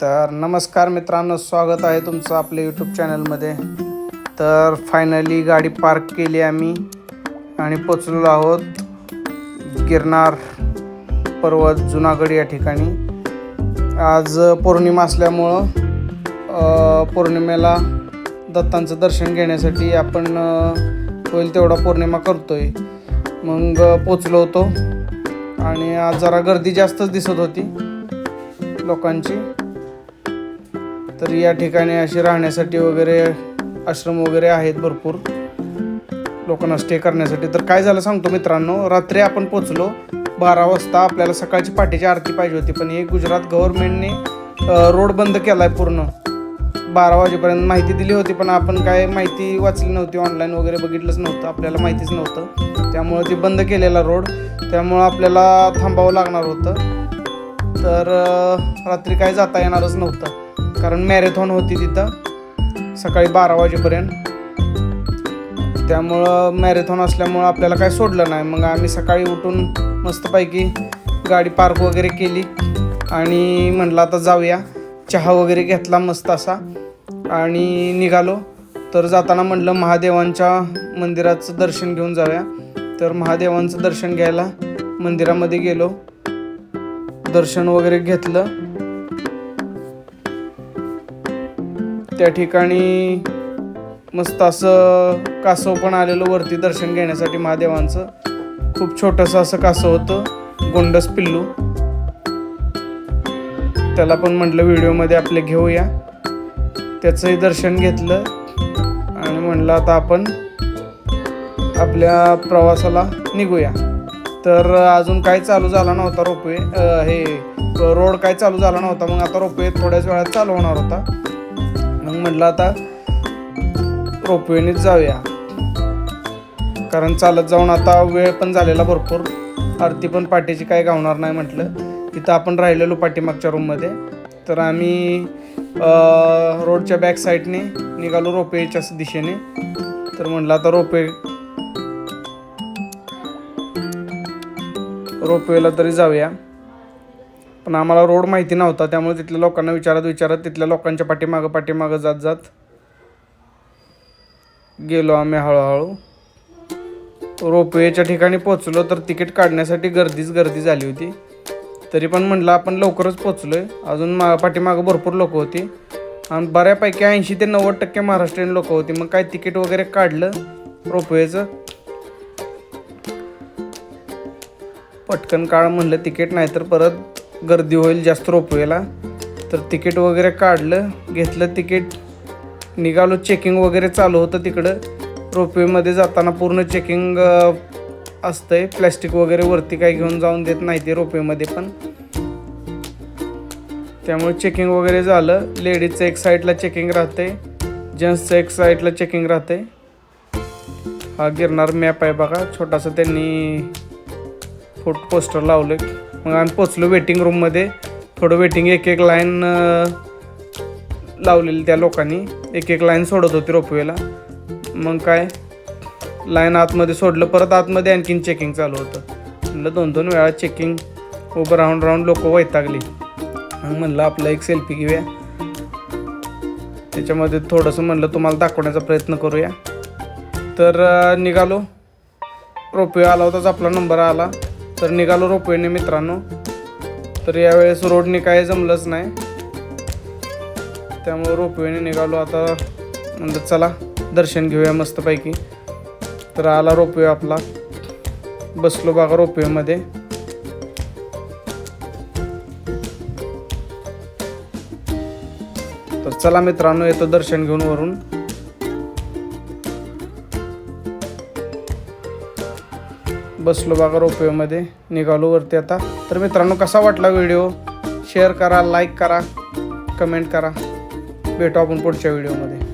तर नमस्कार मित्रांनो स्वागत आहे तुमचं आपल्या यूट्यूब चॅनलमध्ये तर फायनली गाडी पार्क केली आम्ही आणि पोचलेलो आहोत गिरनार पर्वत जुनागड या ठिकाणी. आज पौर्णिमा असल्यामुळं पौर्णिमेला दत्तांचं दर्शन घेण्यासाठी आपण होईल तेवढा पौर्णिमा करतोय. मग पोचलो होतो आणि आज जरा गर्दी जास्तच दिसत होती लोकांची. तर या ठिकाणी अशी राहण्यासाठी वगैरे आश्रम वगैरे आहेत भरपूर. लोकांना स्टे करण्यासाठी. तर काय झालं सांगतो मित्रांनो रात्री आपण पोचलो बारा वाजता आपल्याला सकाळची पाठीची आरती पाहिजे होती पण हे गुजरात गव्हर्नमेंटने रोड बंद केला आहे पूर्ण. बारा वाजेपर्यंत माहिती दिली होती पण आपण काय माहिती वाचली नव्हती ऑनलाईन वगैरे बघितलंच नव्हतं आपल्याला माहितीच नव्हतं. त्यामुळं ते बंद केलेला रोड त्यामुळं आपल्याला थांबावं लागणार होतं. तर रात्री काय जाता येणारच नव्हतं. कारण मॅरेथॉन होती तिथं सकाळी बारा वाजेपर्यंत. त्यामुळं मॅरेथॉन असल्यामुळं आपल्याला काय सोडलं नाही. मग आम्ही सकाळी उठून मस्तपैकी गाडी पार्क वगैरे केली आणि म्हटलं आता जाऊया. चहा वगैरे घेतला मस्त असा आणि निघालो. तर जाताना म्हटलं महादेवांच्या मंदिराचं दर्शन घेऊन जाऊया. तर महादेवांचं दर्शन घ्यायला मंदिरामध्ये गेलो. दर्शन वगैरे घेतलं. त्या ठिकाणी मस्त असं कासव पण आलेलं वरती दर्शन घेण्यासाठी महादेवांचं. खूप छोटंसं असं कासव होतं गोंडस पिल्लू. त्याला पण म्हटलं व्हिडिओमध्ये आपले घेऊया. त्याचंही दर्शन घेतलं आणि म्हणलं आता आपण आपल्या प्रवासाला निघूया. तर अजून काय चालू झाला नव्हता रोपवे हे रोड काय चालू झाला नव्हता मग आता रोपवे थोड्याच वेळात चालू होणार होता. मग म्हटलं आता रोपवेनेच जाऊया. कारण चालत जाऊन आता वेळ पण झालेला भरपूर. आरती पण पाठीची काय गावणार नाही म्हटलं. तिथं आपण राहिलेलो पाठीमागच्या रूममध्ये तर आम्ही रोडच्या बॅक साईडने निघालो रोपेच्या दिशेने. तर म्हटलं आता रोपवे रोपवेला तरी जाऊया. पण आम्हाला रोड माहिती नव्हता त्यामुळे तिथल्या लोकांना विचारत विचारत तिथल्या लोकांच्या पाठीमागं पाठीमागं जात जात गेलो आम्ही हळूहळू. रोपवेच्या ठिकाणी पोचलो तर तिकीट काढण्यासाठी गर्दीच गर्दी झाली होती. तरी पण म्हटलं आपण लवकरच पोचलोय अजून मा पाठीमागं भरपूर लोक होती. आणि बऱ्यापैकी ऐंशी ते नव्वद टक्के महाराष्ट्रीयन लोक होती. मग काय तिकीट वगैरे काढलं रोपवेचं? पटकन काळ म्हणलं तिकीट नाही तर परत गर्दी होईल जास्त रोपवेला तर तिकीट वगैरे काढलं घेतलं तिकीट निघालो चेकिंग वगैरे चालू होतं तिकडं. रोपवेमध्ये जाताना पूर्ण चेकिंग असतं आहे प्लॅस्टिक वगैरे वरती काही घेऊन जाऊन देत नाही ते रोपवेमध्ये पण. त्यामुळे चेकिंग वगैरे झालं. लेडीजचं एक साईडला चेकिंग राहते जेंट्सचं एक साईडला चेकिंग राहते हा गिरणार मॅप आहे बघा. छोटासा त्यांनी फोटो पोस्टर लावलं मग आम्ही पोचलो वेटिंग रूममध्ये थोडं वेटिंग एक एक लाईन लावलेली त्या लोकांनी. एक एक लाईन सोडत होती रोपवेला. मग काय लाईन आतमध्ये सोडलं. परत आतमध्ये आणखीन चेकिंग चालू होतं. म्हणलं दोन दोन वेळा चेकिंग उभं राहून राहून लोक वैतागली. मग म्हणलं आपला एक सेल्फी घेऊया. त्याच्यामध्ये थोडंसं म्हणलं तुम्हाला दाखवण्याचा प्रयत्न करूया. तर निघालो. रोपवे आला होताच आपला नंबर आला. तर निघालो रोपवेने मित्रांनो. तर यावेळेस रोडने काय जमलंच नाही. त्यामुळे रोपवेने निघालो आता. म्हणलं चला दर्शन घेऊया मस्तपैकी. तर आला रोपवे आपला. बसलो बघा रोपवेमध्ये. तर चला मित्रांनो येतो दर्शन घेऊन वरून. बसलो बघा रोपवेमध्ये. निघालो वरती आता. तर मित्रांनो कसा वाटला व्हिडिओ? शेअर करा लाईक करा कमेंट करा. भेटू आपण पुढच्या व्हिडिओमध्ये.